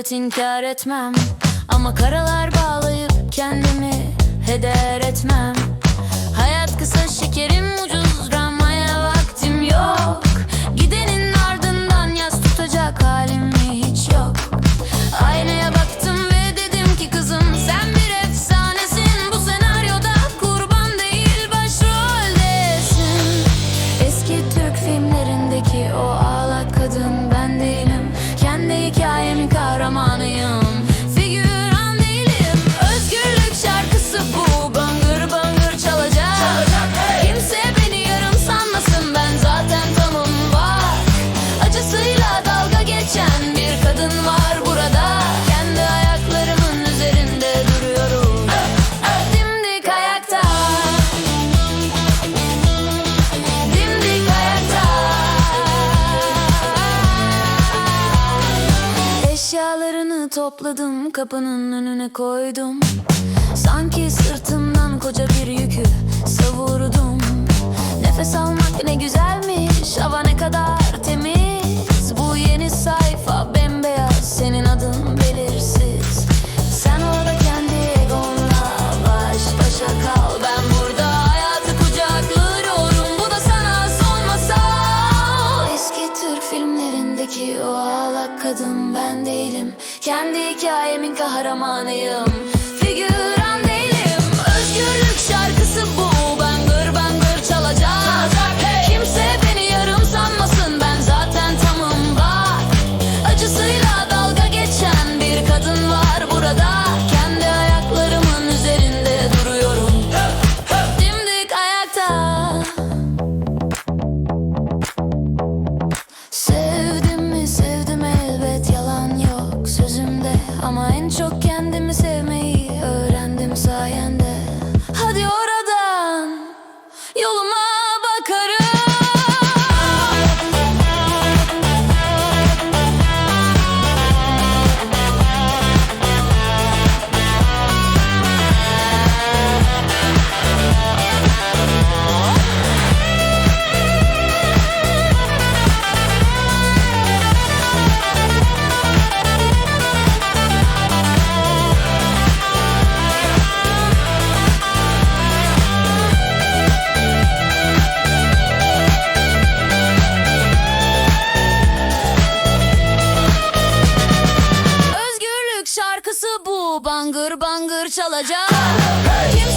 elbet inkar etmem. Ama karalar bağlayıp kendimi heder etmem. Hayat kısa şekerim topladım kapının önüne koydum. Sanki sırtımdan koca bir yükü savurdum. Nefes almak ne güzelmiş hava ne kadar temiz. Bu yeni sayfa bembeyaz senin adın belirsiz. Sen orada kendi egonla baş başa kal. Ben burada hayatı kucaklıyorum bu da sana son masal. Eski Türk filmlerindeki o ağlak kadın Kendi hikayemin kahramanıyım Ama bangır çalacak. Hey!